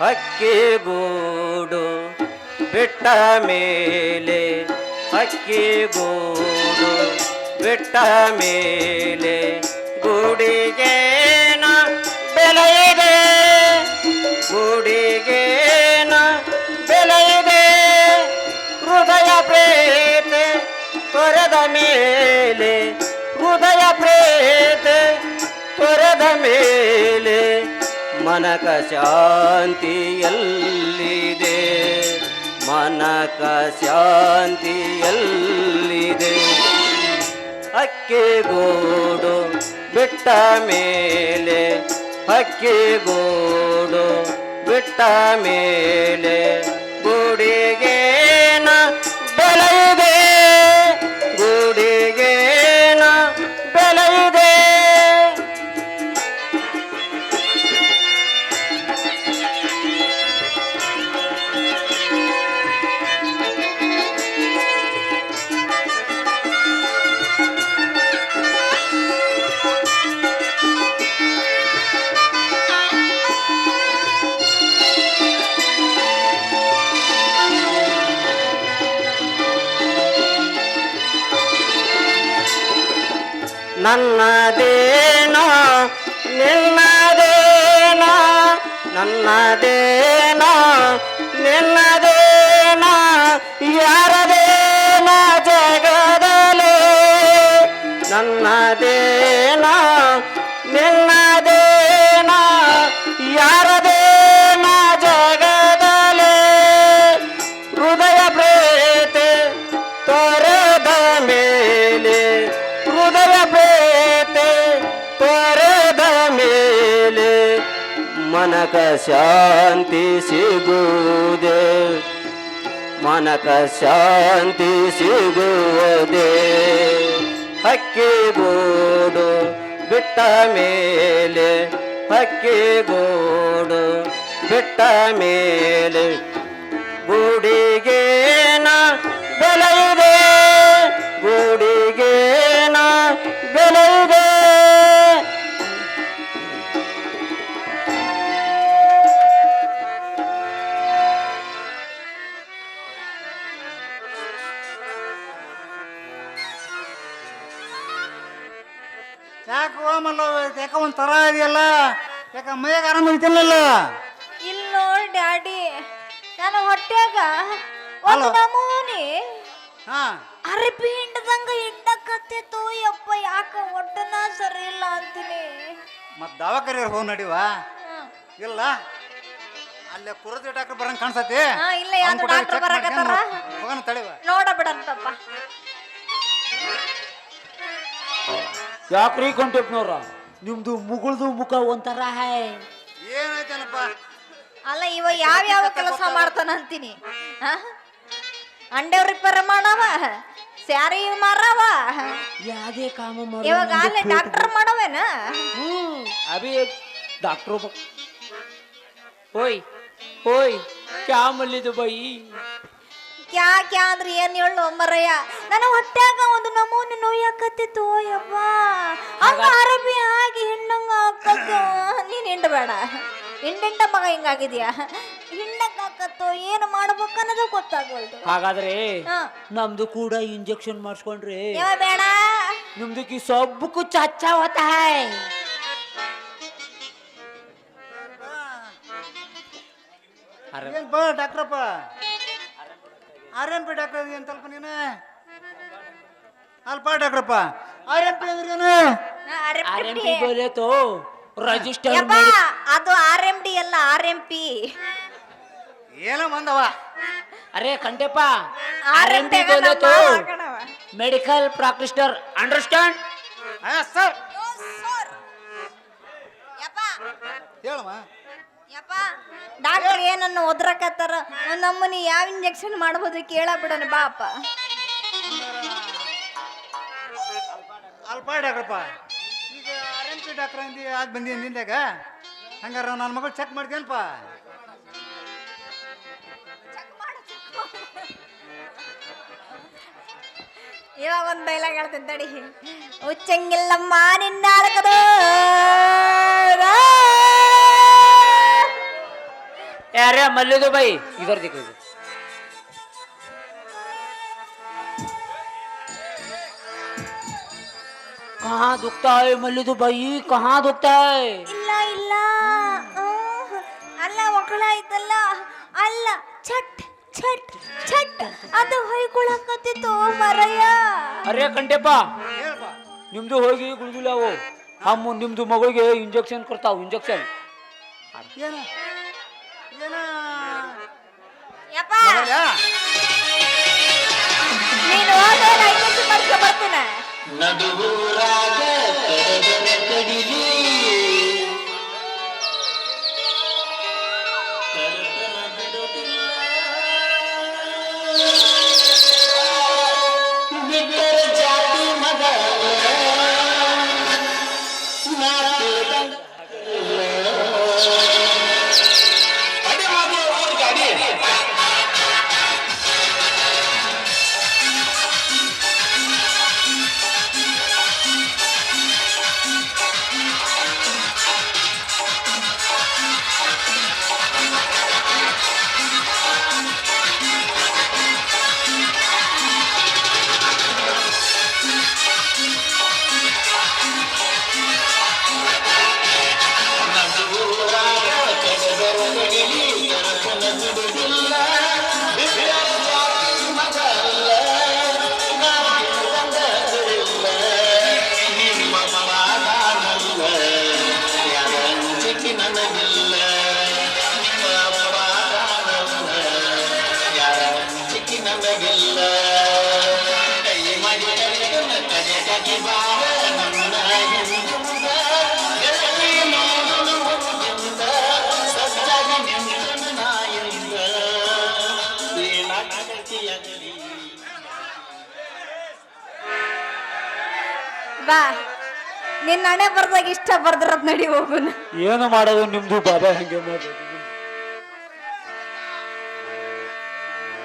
ಹಕ್ಕಿಗೂಡು ಬಿಟ್ಟ ಮೇಲೆ ಹಕ್ಕಿಗೂಡು ಬಿಟ್ಟ ಮೇಲೆ, ಗೂಡಿಗೇನ ಬೆಲೆಯಿದೆ ಗೂಡಿಗೇನ ಬೆಲೆ ಇದೆ. ಹೃದಯ ಪ್ರೇತೆ ತೊರೆದ ಮೇಲೆ, ಹೃದಯ ಪ್ರೇತೆ ತೊರೆದ ಮೇಲೆ. ಮನಕ ಶಾಂತಿ ಎಲ್ಲಿದೆ ಮನಕ ಶಾಂತಿ ಎಲ್ಲಿದೆ ಹಕ್ಕಿಗೂಡು ಬಿಟ್ಟ ಮೇಲೆ ಹಕ್ಕಿಗೂಡು ಬಿಟ್ಟ ಮೇಲೆ ಗೂಡಿಗೇನ ನನ್ನದೇನೋ ನಿನ್ನದೇನೋ ನನ್ನದೇನೋ ನಿನ್ನದೇನೋ ಯಾರದೇನೋ ಜಗದಲೇ ನನ್ನದೇನೋ ನಿನ್ನದೇನೋ ಮನಕ ಶಾಂತಿ ಸಿಗುವುದೇ? ಮನಕ ಶಾಂತಿ ಸಿಗುವುದೇ? ಬೋಡು ಬಿಟ್ಟ ಮೇಲೆ ಬೋಡು ಬಿಟ್ಟ ಮೇಲೆ ಗೂಡಿಗೇನ ಯಾಕೆ ಮಲ್ಲ ಯಾಕ ಒಂದ್ ತರ ಇದೆಯಲ್ಲ? ಯಾಕ ಮೈಯಾಗ ಆರಾಮ ಐತಿಲ್ಲಲ್ಲ ಇಲ್ಲ ನೋಡಿ ಡ್ಯಾಡಿ ನಾನು ಹೊಟ್ಯಾಗ ಒಂದು. ನಮೂನಿ. ಹಾ. ಅರಬಿ ಹಿಂಡದಂಗ ಹಿಂಡಕತ್ತಿತ್ತು ಯಪ್ಪ ಯಾಕ ಒಟ್ಟನ ಸರಿ ಇಲ್ಲ ಅಂತೀನಿ. ಮತ್ ದವಾಖಾನೆ ಹೋಗಿ ನಡಿವ? ಇಲ್ಲ? ಅಲ್ಲೇ ಕುರದಿ ಡಾಕ್ಟರ್ ಬರಂಗ್ ಕಾಣಿಸತಿ ಹಾ, ಇಲ್ಲ, ಯಾವ ಡಾಕ್ಟರ್ ಬರಕತ್ತಾರ. ಹೋಗೋಣ ತಡಿವ. ನೋಡ ಬಿಡಂತಪ್ಪ. ಯಾಕ್ರಿ ನೋಡ್ರ ನಿಮ್ದು ಮುಗುಳ್ದು ಮುಖ ಒಂಥರ ಹಾಯ್ ಏನಾಯ್ತೇನಪ್ಪ ಅಲ್ಲ ಇವ ಯಾವ ಯಾವ ಕೆಲಸ ಮಾಡ್ತಾನ ಅಂತೀನಿ? ಪರಮಾಣವ ರಿಪೇರ್ ಮಾಡವ ಸ್ಯಾರಿ ಮಾರವ. ಯಾವ್ದೇ ಕಾಮ ಮಾಡು ಇವಾಗ ಅಲ್ಲೇ ಡಾಕ್ಟರ್ ಮಾಡವೇನ ಹ್ಮ್. ಅಭಿ ಡಾಕ್ಟ್ರು ಓಯ್ ಓಯ್ ಕ್ಯಾ ಮಲ್ಲಿದು ಬೈ? ಕ್ಯಾ ಕ್ಯಾ ಅಂದ್ರೆ ಏನ್ ಹೇಳು ಮರಯ್ಯ ನನ್ನ ಹೊಟ್ಯಾಗ ಒಂದು ನಮೂನಿ ನೋಯಾಕತ್ತಿತ್ತು ಯಪ್ಪ ಹಂಗ ಅರಬಿ ಆಗಿ ಹಿಂಡಂಗ ಆಕತ್ತ ನೀನ್ ಹಿಂಡಬೇಡ ಹಿಂಡಿಂಡ ಮಗ ಹಿಂಗಾಗಿದ್ಯಾ? ಹಿಂಡಕ್ ಏನು ಮಾಡ್ಬೇಕು ಅನ್ನೋದು ಗೊತ್ತಾಗ್ವಲ್ದು. ಹಾಗಾದ್ರೆ ಹಾ. ನಮ್ದು ಕೂಡ ಇಂಜೆಕ್ಷನ್ ಮಾಡಿಸ್ಕೊಂಡ್ರಿ. ಯಾವ ಬೇಡ. ನಿಮ್ದು ಕಿ ಸಬ್ಬಕ್ಕೂ ಚಚ್ಚಾ ಹೋತ ಹೈ. ಅರೆ ಏನ್ ಬಾ ಡಾಕ್ಟ್ರಪ್ಪ? ಆರ್ ಎಂ ಪಿ ಡಾಕ್ಟರ್ ಅಂತಲ್ಪ ನೀನು? ಅಲ್ಪ ಡಾಕ್ಟ್ರಪ್ಪ. ಆರ್ ಎಂ ಪಿ ಅಂದ್ರೆ ಏನು? ಆರ್ ಎಂ ಪಿ ರಜಿಸ್ಟರ್ ಯಪ್ಪ ಅದು ಆರ್ ಎಂ ಡಿ ಅಲ್ಲ ಆರ್ ಎಂ ಪಿ ಏನೋ ಬಂದವ. ಅರೆ Kanteppa. R M P medical practitioner understand ಹಾ ಸರ್. ಯಪ್ಪ. ಹೇಳಮ್ಮ. ಡಾಕ್ಟರ್ ಏನನ್ನ ಒದ್ರಕತ್ತಾರ ಒಂದ್ ನಮ್ಮನಿ ಯಾವ ಇಂಜೆಕ್ಷನ್ ಮಾಡ್ಬೋದು ಕೇಳ ಬಿಡೋಣ ಬಾಪ. ಅಲ್ಪ ಡಾಕ್ಟ್ರಪ್ಪ ಈಗ ಆರ್ ಎಂ ಪಿ ಡಾಕ್ಟರ್ ಅಂದಿ ಆಗ ಬಂದಿ ನಿಂದಾಗ? ಹಂಗಾರ ನನ್ನ ಮಗಳು ಚೆಕ್ ಮಾಡ್ತೇನಪ್ಪ. ಇವಾಗ ಒಂದು ಬೈಲಾಗ ಹೇಳ್ತೀನಿ ತಡಿ. ಉಚ್ಚಂಗಿಲ್ಲಮ್ಮ ನಿನ್ನ ಅಳಕದು ಯಾರೇ ಮಲ್ಲಿದು ಬೈ ಇದರ ದಿಕ್ಕು ಇದು कहाँ दुखता है मल्लिदु भाई कहाँ दुखता है ಇಲ್ಲ ಇಲ್ಲ ಆಹ್, ಅಲ್ಲ ಒಕ್ಕಳ ಐತಲ್ಲ ಅಲ್ಲ ಛಟ್ ಛಟ್ ಛಟ್ ಅದು ಹೊಯ್ಕೊಳಕತ್ತಿತ್ತು ಮರಯ್ಯ ಅರೆ ಕಂಟೆಪ್ಪ ಹೇಳಪ್ಪ ನಿಮ್ದು ಹೋಗಿ ಗುಳಿಗಿಲ್ಲ ಅವು ಹಮ್ಮು ನಿಮ್ದು ಮಗಳಿಗೆ ಇಂಜೆಕ್ಷನ್ ಕೊಡ್ತಾವ ಇಂಜೆಕ್ಷನ್ ಏನ ಏನ ಯಪ್ಪ ಮಗಳೇ? ನೀನು ಹೋದ್ರೆ ಬರ್ತೀನಿ ಬಾ. ನಿನ್ನ ಹಣೆ ಬರ್ದಾಗ ಇಷ್ಟ ಬರ್ದ್ರದ್ ನಡಿ ಹೋಗುನ. ಏನು ಮಾಡೋದು ನಿಮ್ದು ಬಾಬಾ ಹಂಗೆ ಮಾಡೋದು